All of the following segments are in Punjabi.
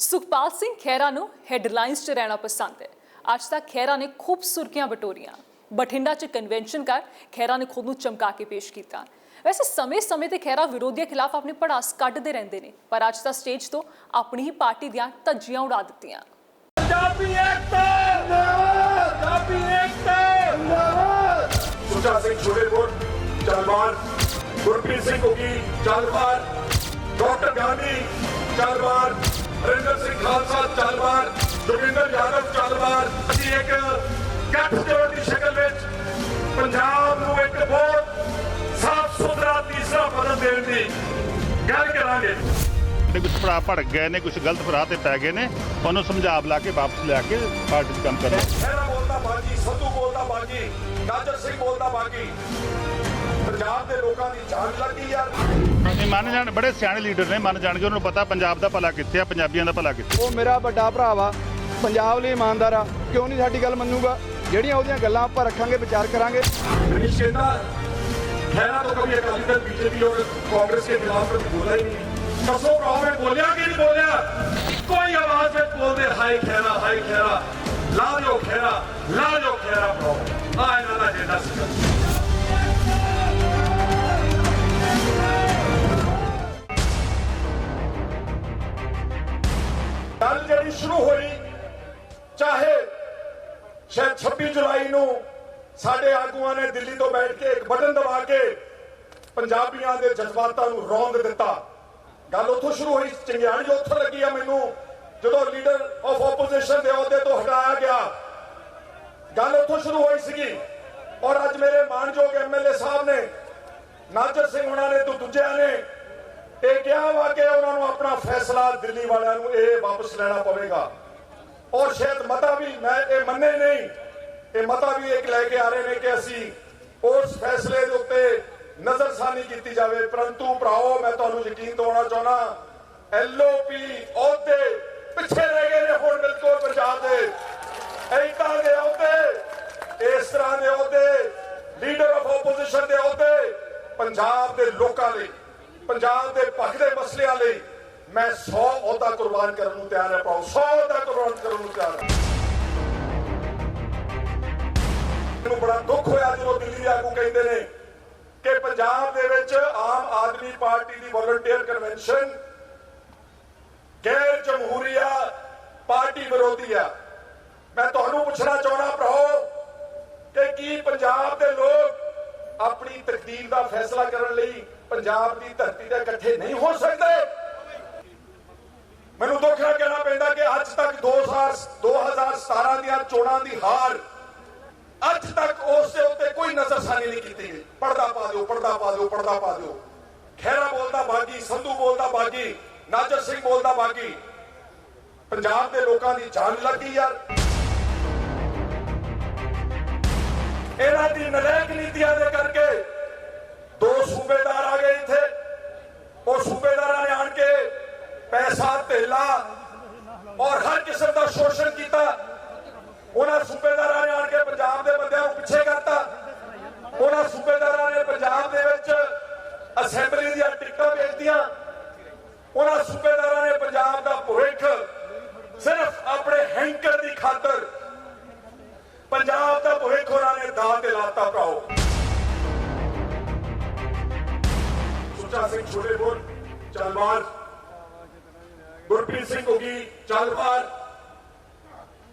ਸੁਖਪਾਲ ਸਿੰਘ ਖਹਿਰਾ ਨੂੰ ਹੈਡਲਾਈਨਸ 'ਚ ਰਹਿਣਾ ਪਸੰਦ ਹੈ। ਅੱਜ ਤੱਕ ਖਹਿਰਾ ਨੇ ਖੂਬ ਸੁਰਖੀਆਂ ਬਟੋਰੀਆਂ। ਬਠਿੰਡਾ 'ਚ ਕਨਵੈਨਸ਼ਨ ਕਰ ਖਹਿਰਾ ਨੇ ਖੁਦ ਨੂੰ ਚਮਕਾ ਕੇ ਪੇਸ਼ ਕੀਤਾ। ਵੈਸੇ ਸਮੇਂ-ਸਮੇਂ ਤੇ ਖਹਿਰਾ ਵਿਰੋਧੀਆਂ ਖਿਲਾਫ ਆਪਣੀ ਪੜਾਸ ਕੱਢਦੇ ਰਹਿੰਦੇ ਨੇ, ਪਰ ਅੱਜ ਤਾਂ ਸਟੇਜ ਤੋਂ ਆਪਣੀ ਹੀ ਪਾਰਟੀ ਦੀਆਂ ਧੱਜੀਆਂ ਉਡਾ ਦਿੱਤੀਆਂ। ਪੰਜਾਬੀ ਏਕਤਾ! ਪੰਜਾਬੀ ਏਕਤਾ! ਸੁਚਾ ਸਿੰਘ ਛੋੜੇਪੁਰ ਚਲਵਾਰ ਗੁਰਪ੍ਰੀਤ ਸਿੰਘ ਉਗੀ ਚਲਵਾਰ ਡਾਕਟਰ ਗਾਂਧੀ ਚਲਵਾਰ ਹਰਿੰਦਰ ਸਿੰਘ ਖਾਲਸਾ ਚਲਵਾਰ ਜੋਗਿੰਦਰ ਯਾਦਵ ਚਲਵਾਰ ਅਸੀਂ ਇੱਕ ਗੱਠਜੋੜ ਦੀ ਸ਼ਕਲ ਵਿੱਚ ਪੰਜਾਬ ਨੂੰ ਇੱਕ ਬਹੁਤ ਸਾਫ਼ ਸੁਥਰਾ ਤੀਸਰਾ ਬਦਲ ਦੇਣ ਦੀ ਗੱਲ ਕਰਾਂਗੇ। ਤੇ ਕੁਝ ਭਰਾ ਭੜਕ ਗਏ ਨੇ ਕੁਝ ਗਲਤ ਰਾਹ ਤੇ ਪੈ ਗਏ ਨੇ। ਉਹਨੂੰ ਸਮਝਾ ਬੁਲਾ ਕੇ ਵਾਪਸ ਲਿਆ ਕੇ ਪਾਰਟੀ 'ਚ ਕੰਮ ਕਰਨਾ ਖਹਿਰਾ ਬੋਲਦਾ ਬਾਗੀ ਸੰਧੂ ਬੋਲਦਾ ਬਾਗੀ ਨਾਜਰ ਸਿੰਘ ਬੋਲਦਾ ਬਾਗੀ। ਪੰਜਾਬ ਦੇ ਲੋਕਾਂ ਦੀ ਜਾਨ ਲੱਗੀ ਯਾਰ। ਨਹੀਂ ਮੰਨ ਜਾਣ ਬੜੇ ਸਿਆਣੇ ਲੀਡਰ ਨੇ ਮੰਨ ਜਾਣਗੇ ਉਹਨਾਂ ਨੂੰ ਪਤਾ ਪੰਜਾਬ ਦਾ ਭਲਾ ਕਿੱਥੇ ਆ ਪੰਜਾਬੀਆਂ ਦਾ ਭਲਾ ਕਿੱਥੇ ਉਹ ਮੇਰਾ ਵੱਡਾ ਭਰਾ ਵਾ ਪੰਜਾਬ ਲਈ ਇਮਾਨਦਾਰ ਆ ਕਿਉਂ ਨਹੀਂ ਸਾਡੀ ਗੱਲ ਮੰਨੂਗਾ? ਜਿਹੜੀਆਂ ਉਹਦੀਆਂ ਗੱਲਾਂ ਆਪਾਂ ਰੱਖਾਂਗੇ ਵਿਚਾਰ ਕਰਾਂਗੇ। ਮਨੀਸ਼ ਕਹਿੰਦਾ ਮੈਂ ਨਾ ਤਾਂ ਕਦੇ ਬੀਜੇਪੀ ਔਰ ਕਾਂਗਰਸ ਦੇ ਖਿਲਾਫ ਬੋਲਿਆ ਹੀ ਨਹੀਂ। ਦੱਸੋ ਪ੍ਰੋਬਲਮ ਬੋਲਿਆ ਕਿ ਨਹੀਂ ਬੋਲਿਆ? ਚਾਹੇ ਸ਼ਾਇਦ 26 ਜੁਲਾਈ ਨੂੰ ਸਾਡੇ ਆਗੂਆਂ ਨੇ ਦਿੱਲੀ ਤੋਂ ਬੈਠ ਕੇ ਇੱਕ ਬਟਨ ਦਬਾ ਕੇ ਪੰਜਾਬੀਆਂ ਦੇ ਜਜ਼ਬਾਤਾਂ ਨੂੰ ਰੌਂਦ ਦਿੱਤਾ। ਗੱਲ ਉੱਥੋਂ ਸ਼ੁਰੂ ਹੋਈ ਚੰਗਿਆੜੀ ਉੱਥੋਂ ਲੱਗੀ ਆ ਮੈਨੂੰ, ਜਦੋਂ ਲੀਡਰ ਆਫ ਆਪੋਜੀਸ਼ਨ ਦੇ ਅਹੁਦੇ ਤੋਂ ਹਟਾਇਆ ਗਿਆ। ਗੱਲ ਉੱਥੋਂ ਸ਼ੁਰੂ ਹੋਈ ਸੀਗੀ ਔਰ ਅੱਜ ਮੇਰੇ ਮਾਨਯੋਗ ਐਮਐਲਏ ਸਾਹਿਬ ਨੇ, ਨਾਜਰ ਸਿੰਘ ਉਹਨਾਂ ਨੇ ਤੇ ਦੂਜਿਆਂ ਨੇ ਇਹ ਕਿਹਾ ਵਾ ਕਿ ਉਹਨਾਂ ਨੂੰ ਆਪਣਾ ਫੈਸਲਾ ਦਿੱਲੀ ਵਾਲਿਆਂ ਨੂੰ ਇਹ ਵਾਪਸ ਲੈਣਾ ਪਵੇਗਾ। ਔਰ ਸ਼ਾਇਦ ਮਤਾ ਵੀ ਮੈਂ ਇਹ ਮੰਨੇ ਨਹੀਂ। ਇਹ ਮਤਾ ਵੀ ਇੱਕ ਲੈ ਕੇ ਆ ਰਹੇ ਨੇ ਕਿ ਅਸੀਂ ਉਸ ਫੈਸਲੇ ਦੇ ਉੱਤੇ ਨਜ਼ਰਸਾਨੀ ਕੀਤੀ ਜਾਵੇ। ਪਰੰਤੂ ਭਰਾਓ, ਮੈਂ ਤੁਹਾਨੂੰ ਯਕੀਨ ਦਿਵਾਉਣਾ ਚਾਹਣਾ ਐਲਓਪੀ ਅਹੁਦੇ ਪਿੱਛੇ ਰਹਿ ਗਏ ਨੇ ਹੁਣ ਬਿਲਕੁਲ ਪੰਜਾਬ ਦੇ। ਐਦਾਂ ਦੇ ਅਹੁਦੇ, ਇਸ ਤਰ੍ਹਾਂ ਦੇ ਅਹੁਦੇ ਲੀਡਰ ਆਫ ਆਪੋਜੀਸ਼ਨ ਦੇ ਅਹੁਦੇ, ਪੰਜਾਬ ਦੇ ਲੋਕਾਂ ਲਈ, ਪੰਜਾਬ ਦੇ ਪੱਖ ਦੇ ਮਸਲਿਆਂ ਲਈ ਮੈਂ 100 ਅਹੁਦਾ ਕੁਰਬਾਨ ਕਰਨ ਨੂੰ ਤਿਆਰ ਹਾਂ ਪਾਉ 100 ਅਹੁਦਾ ਕੁਰਬਾਨ ਕਰਨ ਨੂੰ ਤਿਆਰ ਹਾਂ। ਮੈਨੂੰ ਬੜਾ ਦੁੱਖ ਹੋਇਆ ਜਦੋਂ ਦਿੱਲੀ ਆਗੂ ਕਹਿੰਦੇ ਨੇ ਕਿ ਪੰਜਾਬ ਦੇ ਵਿੱਚ ਆਮ ਆਦਮੀ ਪਾਰਟੀ ਦੀ ਵੋਲੰਟੀਅਰ ਕਨਵੈਨਸ਼ਨ ਗੈਰ ਜਮਹੂਰੀ ਆ ਪਾਰਟੀ ਵਿਰੋਧੀ ਆ। ਮੈਂ ਤੁਹਾਨੂੰ ਪੁੱਛਣਾ ਚਾਹਣਾ ਭਰਾਓ ਕਿ ਕੀ ਪੰਜਾਬ ਦੇ ਲੋਕ ਆਪਣੀ ਤਕਦੀਰ ਦਾ ਫੈਸਲਾ ਕਰਨ ਲਈ ਪੰਜਾਬ ਦੀ ਧਰਤੀ ਤੇ ਇਕੱਠੇ ਨਹੀਂ ਹੋ ਸਕਦੇ? ਮੈਨੂੰ ਦੁੱਖ ਨਾਲ ਕਹਿਣਾ ਪੈਂਦਾ ਕਿ ਅੱਜ ਤੱਕ 2017 ਦੀਆਂ ਚੋਣਾਂ ਦੀ ਹਾਰ, ਅੱਜ ਤੱਕ ਉਸ ਦੇ ਉੱਤੇ ਕੋਈ ਨਜ਼ਰਸਾਨੀ ਨਹੀਂ ਕੀਤੀ ਗਈ। ਪਰਦਾ ਪਾ ਦਿਓ, ਪਰਦਾ ਪਾ ਦਿਓ, ਪਰਦਾ ਪਾ ਦਿਓ। ਖਹਿਰਾ ਬੋਲਦਾ ਬਾਗੀ, ਸੰਧੂ ਬੋਲਦਾ ਬਾਗੀ, ਨਾਜਰ ਸਿੰਘ ਬੋਲਦਾ ਬਾਗੀ। ਪੰਜਾਬ ਦੇ ਲੋਕਾਂ ਦੀ ਜਾਨ ਲੱਗੀ ਯਾਰ। ਇਹਨਾਂ ਦੀ ਨਲਾਇਕ ਨੀਤੀਆਂ ਦੇ ਕਰਕੇ ਦੋ ਸੂਬੇਦਾਰ ਆ ਗਏ ਇੱਥੇ ਉਹ ਸੂਬੇਦਾਰਾਂ ਨੇ ਆਣ ਕੇ ਪੈਸਾ ਧੇਲਾ ਔਰ ਹਰ ਸ਼ੋਸ਼ਣ ਕੀਤਾ। ਉਹਨਾਂ ਸੂਬੇਦਾਰਾਂ ਨੇ ਆਣ ਕੇ ਪੰਜਾਬ ਦੇ ਬੰਦਿਆਂ ਨੂੰ ਪਿੱਛੇ ਕਰਤਾ। ਉਹਨਾਂ ਸੂਬੇਦਾਰਾਂ ਨੇ ਪੰਜਾਬ ਦੇ ਵਿੱਚ ਅਸੈਂਬਲੀ ਦੀਆਂ ਟਿਕਟਾਂ ਵੇਚਦੀਆਂ ਉਹਨਾਂ ਸੂਬੇਦਾਰਾਂ ਨੇ ਪੰਜਾਬ ਦਾ ਭਵਿੱਖ ਸਿਰਫ ਆਪਣੇ ਹੈਂਕਰ ਦੀ ਖਾਤਰ ਪੰਜਾਬ ਦਾ ਭਵਿੱਖ ਉਹਨਾਂ ਨੇ ਦਾਅ ਤੇ ਲਾਤਾ ਭਰਾਓ। ਸੁੱਚਾ ਸਿੰਘ ਛੋਟੇਪੁਰ ਚਲਵਾਰ ਗੁਰਪ੍ਰੀਤ ਸਿੰਘ ਉਗੀ ਚਲਵਾਰ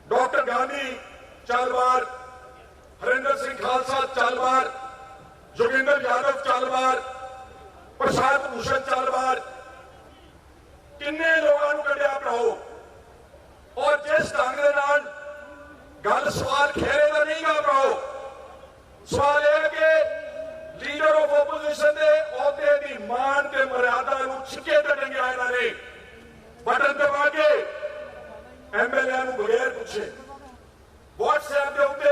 ਡਾਕਟਰ ਗਾਂਧੀ ਚਾਲਵਾਰ ਹਰਿੰਦਰ ਸਿੰਘ ਖਾਲਸਾ ਚਾਲਵਾਰ ਜੋਗਿੰਦਰ ਯਾਦਵ ਚਾਲਵਾਰ ਪ੍ਰਸ਼ਾਂਤ ਭੂਸ਼ਣ ਚਾਲਵਾਰ ਕਿੰਨੇ ਲੋਕਾਂ ਨੂੰ ਕੱਢਿਆ ਭਰਾਓ? ਔਰ ਜਿਸ ਢੰਗ ਦੇ ਨਾਲ ਗੱਲ ਸਵਾਲ ਖੇਰੇ ਦਾ ਨਹੀਂ ਗਾ ਭਰਾਓ, ਸਵਾਲ ਇਹ ਹੈ ਕਿ ਲੀਡਰ ਆਫ ਆਪੋਜੀਸ਼ਨ ਦੇ ਅਹੁਦੇ ਦੀ ਮਾਨ ਤੇ ਮਰਿਆਦਾ ਨੂੰ ਛਿੱਕੇ ਤੇ ਟੰਗਿਆ ਇਹਨਾਂ ਨੇ। ਬਟਨ ਦਬਾ ਕੇ ਐਮਐਲਏ ਨੂੰ ਬਗੈਰ ਪੁੱਛੇ WhatsApp ਦੇ ਉੱਤੇ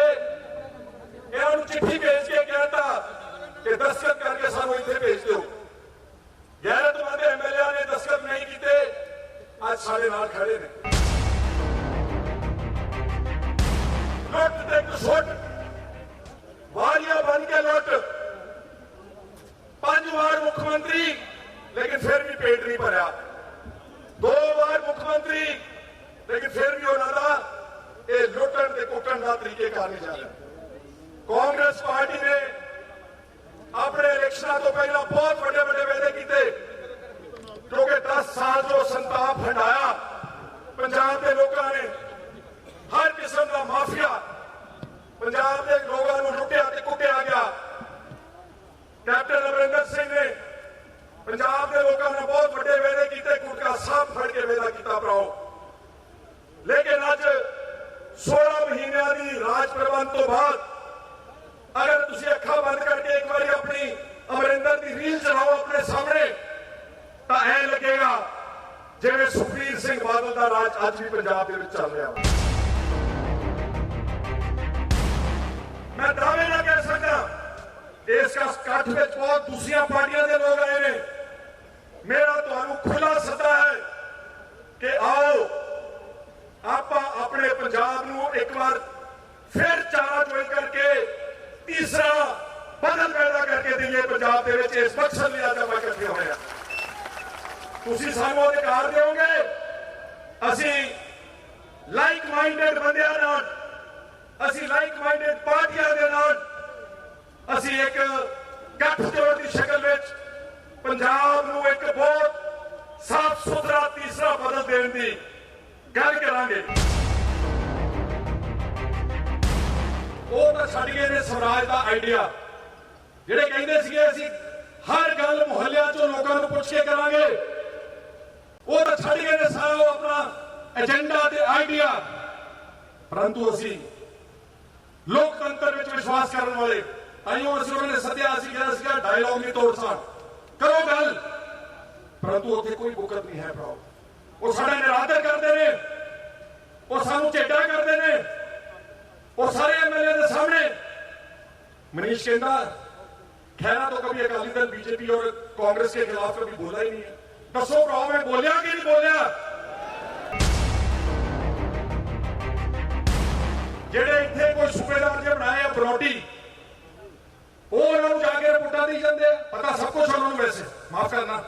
ਇਹਨਾਂ ਨੂੰ ਚਿੱਠੀ ਭੇਜ ਕੇ ਕਹਿੰਦਾ ਕਿ ਦਸਤਖਤ ਕਰਕੇ ਸਾਨੂੰ ਇੱਥੇ ਭੇਜ ਦਿਓ ਗੈਰਤਮੰਦ ਐਮਐਲਏ ਨੇ ਦਸਤਖਤ ਨਹੀਂ ਕੀਤੇ ਅੱਜ ਸਾਡੇ ਨਾਲ ਖੜੇ ਨੇ ਲੁੱਟ ਤੇ ਕਸੁੱਟ ਵਾਰੀਆਂ ਬਣ ਕੇ ਲੁੱਟ ਪੰਜ ਵਾਰ ਮੁੱਖ ਮੰਤਰੀ ਲੇਕਿਨ ਫਿਰ ਵੀ ਪੇਟ ਨਹੀਂ ਭਰਿਆ ਦੋ ਵਾਰ ਮੁੱਖ ਮੰਤਰੀ ਲੇਕਿਨ ਫਿਰ ਵੀ ਉਹਨਾਂ ਦਾ ਇਹ ਲੁੱਟਣ ਤੇ ਕੁੱਟਣ ਦਾ ਤਰੀਕੇ ਨਹੀਂ ਜਾ ਕਾਂਗਰਸ ਪਾਰਟੀ ਨੇ ਆਪਣੇ ਇਲੈਕਸ਼ਨਾਂ ਤੋਂ ਪਹਿਲਾਂ ਬਹੁਤ ਵੱਡੇ ਵੱਡੇ ਵਾਅਦੇ ਕੀਤੇ, ਕਿਉਂਕਿ 10 ਸਾਲ ਜੋ ਸੰਤਾਪ ਹਟਾਇਆ ਪੰਜਾਬ ਦੇ ਲੋਕਾਂ ਨੇ। ਹਰ ਕਿਸਮ ਦਾ ਮਾਫੀਆ ਪੰਜਾਬ ਦੇ ਲੋਕਾਂ ਨੂੰ ਲੁੱਟਿਆ ਤੇ ਕੁੱਟਿਆ ਗਿਆ। ਕੈਪਟਨ ਅਮਰਿੰਦਰ ਸਿੰਘ ਨੇ ਪੰਜਾਬ ਦੇ ਲੋਕਾਂ ਨੇ ਬਹੁਤ ਵੱਡੇ ਵਾਅਦੇ ਕੀਤੇ, ਗੁਟਕਾ ਸਾਹਿਬ ਫੜ ਕੇ ਵਾਅਦਾ ਕੀਤਾ ਭਰਾਓ। ਲੇਕਿਨ ਅੱਜ 16 ਮਹੀਨਿਆਂ ਦੀ ਰਾਜ ਪ੍ਰਬੰਧ ਤੋਂ ਬਾਅਦ ਅਗਰ ਤੁਸੀਂ ਅੱਖਾਂ ਬੰਦ ਕਰਕੇ ਇੱਕ ਵਾਰੀ ਆਪਣੀ ਅਮਰਿੰਦਰ ਦੀ ਰੀਲ ਚਲਾਓ ਆਪਣੇ ਸਾਹਮਣੇ, ਤਾਂ ਐ ਲੱਗੇਗਾ ਜਿਵੇਂ ਸੁਖਬੀਰ ਸਿੰਘ ਬਾਦਲ ਦਾ ਰਾਜ ਅੱਜ ਵੀ ਪੰਜਾਬ ਦੇ ਵਿੱਚ ਚੱਲ ਰਿਹਾ ਵਾ ਮੈਂ ਦਾਅਵੇ ਨਾਲ ਕਹਿ ਸਕਦਾ, ਇਸ ਇਕੱਠ ਵਿੱਚ ਬਹੁਤ ਦੂਸਰੀਆਂ ਪਾਰਟੀਆਂ ਦੇ ਲੋਕ ਆਏ ਨੇ। ਮੇਰਾ ਤੁਹਾਨੂੰ ਖੁੱਲਾ ਸੱਦਾ ਹੈ ਕਿ ਆਓ ਆਪਾਂ ਆਪਣੇ ਪੰਜਾਬ ਨੂੰ ਇੱਕ ਵਾਰ ਫਿਰ ਚਾਰਾ ਜੋੜ ਕਰਕੇ ਤੀਸਰਾ ਬਦਲ ਪੈਦਾ ਕਰਕੇ ਦਈਏ ਪੰਜਾਬ ਦੇ ਵਿੱਚ। ਇਸ ਮਕਸਦ ਲਈ ਅੱਜ ਆਪਾਂ ਇਕੱਠੇ ਹੋਏ ਹਾਂ। ਤੁਸੀਂ ਸਾਨੂੰ ਅਧਿਕਾਰ ਦਿਓਗੇ? ਅਸੀਂ ਲਾਈਕ ਮਾਈਂਡਡ ਬੰਦਿਆਂ ਨਾਲ, ਅਸੀਂ ਲਾਈਕ ਮਾਈਂਡਡ ਪਾਰਟੀਆਂ ਦੇ ਨਾਲ, ਅਸੀਂ ਇੱਕ ਗੱਠਜੋੜ ਦੀ ਸ਼ਕਲ ਵਿੱਚ ਪੰਜਾਬ ਨੂੰ ਇੱਕ ਬਹੁਤ ਸਾਫ਼ ਸੁਥਰਾ ਤੀਸਰਾ ਬਦਲ ਦੇਣ ਦੀ ਗੱਲ ਕਰਾਂਗੇ। ਉਹ ਤਾਂ ਛੱਡ ਨੇ ਸਵਰਾਜ ਦਾ ਆਈਡੀਆ ਜਿਹੜੇ ਕਹਿੰਦੇ ਸੀਗੇ ਅਸੀਂ ਹਰ ਗੱਲ ਮੁਹੱਲਿਆਂ ਚੋਂ ਲੋਕਾਂ ਨੂੰ ਪੁੱਛ ਕੇ ਕਰਾਂਗੇ। ਉਹ ਤਾਂ ਛੱਡ ਗਏ ਨੇ ਸਾਰਾ ਉਹ ਆਪਣਾ ਏਜੰਡਾ ਤੇ ਆਈਡੀਆ ਪਰੰਤੂ ਅਸੀਂ ਲੋਕਤੰਤਰ ਵਿੱਚ ਵਿਸ਼ਵਾਸ ਕਰਨ ਵਾਲੇ ਆਈਓ ਅਸੀਂ ਉਹਨਾਂ ਨੇ ਸੱਦਿਆ, ਅਸੀਂ ਕਿਹਾ ਸੀਗਾ ਡਾਇਲੌਗ ਨਹੀਂ ਤੋੜ ਸਾਂ ਕਰੋ ਗੱਲ। ਪਰੰਤੂ ਉੱਥੇ ਕੋਈ ਬੁਕਤ ਨਹੀਂ ਹੈ, ਭਰਾਓ। ਉਹ ਸਾਡਾ ਨਿਰਾਦਰ ਕਰਦੇ ਨੇ ਉਹ ਸਾਨੂੰ ਝੇਡਾ ਕਰਦੇ ਨੇ ਉਹ ਸਾਰੇ ਐਮਐਲਏ ਦੇ ਸਾਹਮਣੇ ਮਨੀਸ਼ ਕਹਿੰਦਾ ਖੈਰਾ तो कभी अकाली दल बीजेपी और कांग्रेस के खिलाफ कभी बोला ही नहीं है दसो भराओ मैं बोलिया कि नहीं बोलिया ਜਿਹੜੇ ਇੱਥੇ ਕੋਈ ਸੂਬੇਦਾਰ ਜੇ ਬਣਾਏ ਆ ਬਰੋਟੀ ਉਹ ਉਹਨਾਂ ਨੂੰ ਜਾ ਕੇ ਰਿਪੋਰਟਾਂ ਦੇ ਜਾਂਦੇ ਆ ਪਤਾ ਸਭ ਕੁਝ ਉਹਨਾਂ ਨੂੰ ਵੈਸੇ ਮਾਫ ਕਰਨਾ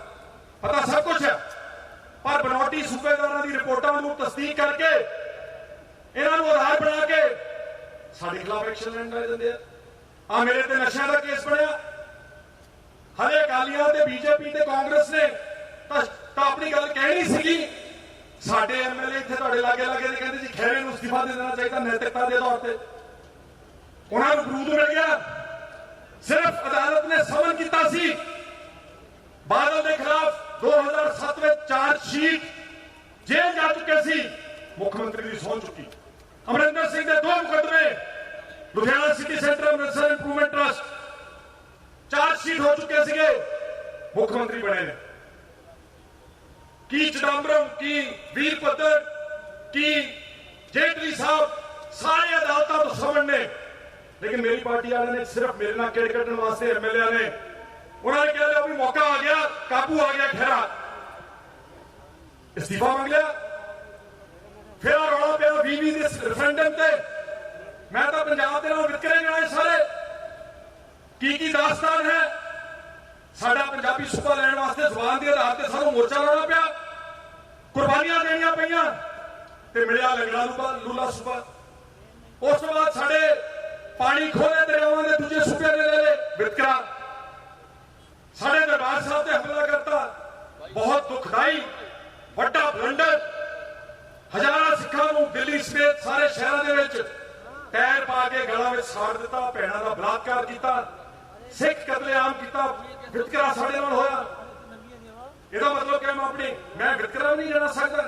ਤਸਦੀਕ ਕਰਕੇ ਇਹਨਾਂ ਨੂੰ ਆਧਾਰ ਬਣਾ ਕੇ ਸਾਡੇ ਖਿਲਾਫ ਐਕਸ਼ਨ ਲੈਣ ਲੱਗ ਜਾਂਦੇ ਆ। ਆ ਮੇਰੇ ਤੇ ਨਸ਼ਿਆਂ ਦਾ ਕੇਸ ਬਣਿਆ। ਹਲੇ ਅਕਾਲੀਆਂ ਤੇ ਬੀਜੇਪੀ ਤੇ ਕਾਂਗਰਸ ਨੇ ਤਾਂ ਆਪਣੀ ਗੱਲ ਕਹਿਣੀ ਸੀਗੀ, ਸਾਡੇ ਐਮਐਲਏ ਇੱਥੇ ਤੁਹਾਡੇ ਲਾਗੇ ਲਾਗੇ ਨੇ ਕਹਿੰਦੇ ਜੀ ਖੈਰੇ ਨੂੰ ਅਸਤੀਫਾ ਦੇ ਦੇਣਾ ਚਾਹੀਦਾ, ਨੈਤਿਕਤਾ ਦੇ ਤੌਰ ਤੇ। ਉਹਨਾਂ ਨੂੰ ਬਰੂਦ ਮਿਲ ਗਿਆ। ਸਿਰਫ ਅਦਾਲਤ ਨੇ ਸਮਨ ਕੀਤਾ ਸੀ। ਬਾਦਲ ਦੇ ਖਿਲਾਫ 2007 ਵਿੱਚ ਚਾਰਜ ਸ਼ੀਟ ਜੇਲ੍ਹ ਜਾ ਚੁੱਕੇ ਸੀ। ਮੁੱਖ ਮੰਤਰੀ ਦੀ ਸਹੁੰ ਚੁੱਕੀ। ਅਮਰਿੰਦਰ ਸਿੰਘ ਦੇ ਦੋ ਮੁਕੱਦਮੇ। Ludhiana city centre Amritsar improvement trust charge sheet ਹੋ ਚੁੱਕੇ ਸੀਗੇ। ਮੁੱਖ ਮੰਤਰੀ ਬਣੇ ਨੇ। ਕੀ ਚਿਦੰਬਰਮ, ਕੀ ਵੀਰ ਭੱਦਰ ਕੀ ਜੇਟਲੀ ਸਾਹਿਬ ਸਾਰੇ ਅਦਾਲਤਾਂ ਤੋਂ ਸਮਨ ਨੇ। ਲੇਕਿਨ ਮੇਰੀ ਪਾਰਟੀ ਵਾਲਿਆਂ ਨੇ ਸਿਰਫ ਮੇਰੇ ਨਾਲ ਕਿਹੜੇ ਕੱਢਣ ਵਾਸਤੇ ਐਮਐਲਏ ਨੇ? ਉਹਨਾਂ ਨੇ ਕਿਹਾ ਵੀ ਮੌਕਾ ਆ ਗਿਆ, ਕਾਬੂ ਆ ਗਿਆ ਖੈਰਾ ਅਸਤੀਫਾ ਮੰਗ ਲਿਆ। ਫਿਰ ਆਹ ਰੌਲਾ ਪਿਆ 20 ਦੇ ਰੈਫਰੈਂਡਮ ਤੇ। ਮੈਂ ਤਾਂ ਪੰਜਾਬ ਦੇ ਨਾਲ ਵਿਤਕਰੇ ਗਾਏ ਸਾਰੇ। ਕੀ ਕੀ ਦਾਸਤਾਨ ਹੈ? ਸਾਡਾ ਪੰਜਾਬੀ ਸੂਬਾ ਲੈਣ ਵਾਸਤੇ ਜ਼ੁਬਾਨ ਦੇ ਆਧਾਰ ਤੇ ਸਾਨੂੰ ਮੋਰਚਾ ਲਾਉਣਾ ਪਿਆ। ਕੁਰਬਾਨੀਆਂ ਦੇਣੀਆਂ ਪਈਆਂ ਤੇ ਮਿਲਿਆ ਲੰਗੜਾ ਲੂਬਾ, ਲੂਲਾ ਸੂਬਾ। ਉਸ ਤੋਂ ਬਾਅਦ ਸਾਡੇ ਪਾਣੀ ਖੋਲੇ ਦਰਿਆਵਾਂ ਦੇ ਦੂਜੇ ਸੂਬੇ ਦੇ ਲੈ ਲਏ ਵਿਤਕਰਾ। ਸਾਡੇ ਦਰਬਾਰ ਸਾਹਿਬ ਤੇ ਹਮਲਾ ਕਰਤਾ। ਬਹੁਤ ਦੁਖਦਾਈ ਵੱਡਾ ਬਲੰਡਰ ਹਜ਼ਾਰਾਂ ਸਿੱਖਾਂ ਨੂੰ ਦਿੱਲੀ ਸਮੇਤ ਸਾਰੇ ਸ਼ਹਿਰਾਂ ਦੇ ਵਿੱਚ ਟਾਇਰ ਪਾ ਕੇ ਗਲਾਂ ਵਿੱਚ ਸਾੜ ਦਿੱਤਾ, ਭੈਣਾਂ ਦਾ ਬਲਾਤਕਾਰ ਕੀਤਾ, ਸਿੱਖ ਕਤਲੇਆਮ ਕੀਤਾ, ਵਿਤਕਰਾ ਸਾਡੇ ਨਾਲ ਹੋਇਆ। ਇਹਦਾ ਮਤਲਬ ਕਿ ਮੈਂ ਆਪਣੀ ਮੈਂ ਵਿਤਕਰਾ ਨਹੀਂ ਜਾਣਾ ਸਕਦਾ।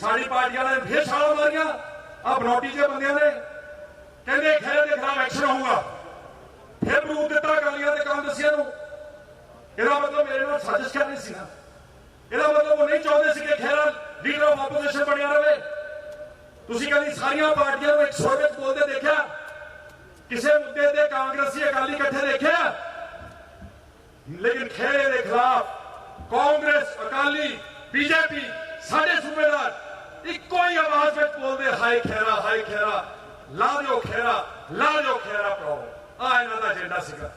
ਸਾਡੀ ਪਾਰਟੀਆਂ ਨੇ ਫੇਰ ਛਾਲਾਂ ਮਾਰੀਆਂ। ਆ ਬਨੌਟੀ ਦੇ ਬੰਦਿਆਂ ਨੇ ਕਹਿੰਦੇ ਖੇਰੇ ਦੇ ਖਿਲਾਫ ਐਕਸ਼ਨ ਹੋਊਗਾ। ਫਿਰ ਮੂੰਹ ਦਿੱਤਾ ਗਾਲੀਆਂ ਤੇ ਕਾਂਗਰਸੀਆਂ ਨੂੰ। ਇਹਦਾ ਮਤਲਬ ਮੇਰੇ ਨਾਲ ਸਾਜ਼ਿਸ਼ ਕਰਨੀ ਸੀ ਨਾ। ਇਹਦਾ ਮਤਲਬ ਉਹ ਨਹੀਂ ਚਾਹੁੰਦੇ ਸੀ ਕਿ ਖਹਿਰਾ ਲੀਡਰ ਆਫ ਆਪੋਜੀਸ਼ਨ ਬਣਿਆ ਰਹੇ। ਤੁਸੀਂ ਕਦੀ ਸਾਰੀਆਂ ਪਾਰਟੀਆਂ ਨੂੰ ਇੱਕ ਸੁਰ ਵਿੱਚ ਬੋਲਦੇ ਦੇਖਿਆ? ਕਿਸੇ ਮੁੱਦੇ ਤੇ ਕਾਂਗਰਸੀ ਅਕਾਲੀ ਇਕੱਠੇ ਦੇਖਿਆ? ਲੇਕਿਨ ਖਹਿਰੇ ਦੇ ਖਿਲਾਫ ਕਾਂਗਰਸ, ਅਕਾਲੀ, ਬੀਜੇਪੀ ਸਾਡੇ ਸੂਬੇਦਾਰ ਇੱਕੋ ਹੀ ਆਵਾਜ਼ ਵਿੱਚ ਬੋਲਦੇ, ਹਾਏ ਖੇਰਾ ਹਾਏ ਖੇਰਾ, ਲਾ ਦਿਓ ਖੇਰਾ, ਲਾ ਦਿਓ ਖੇਰਾ ਪ੍ਰੋ ਆ ਇਹਨਾਂ ਦਾ ਏਜੰਡਾ ਸੀਗਾ।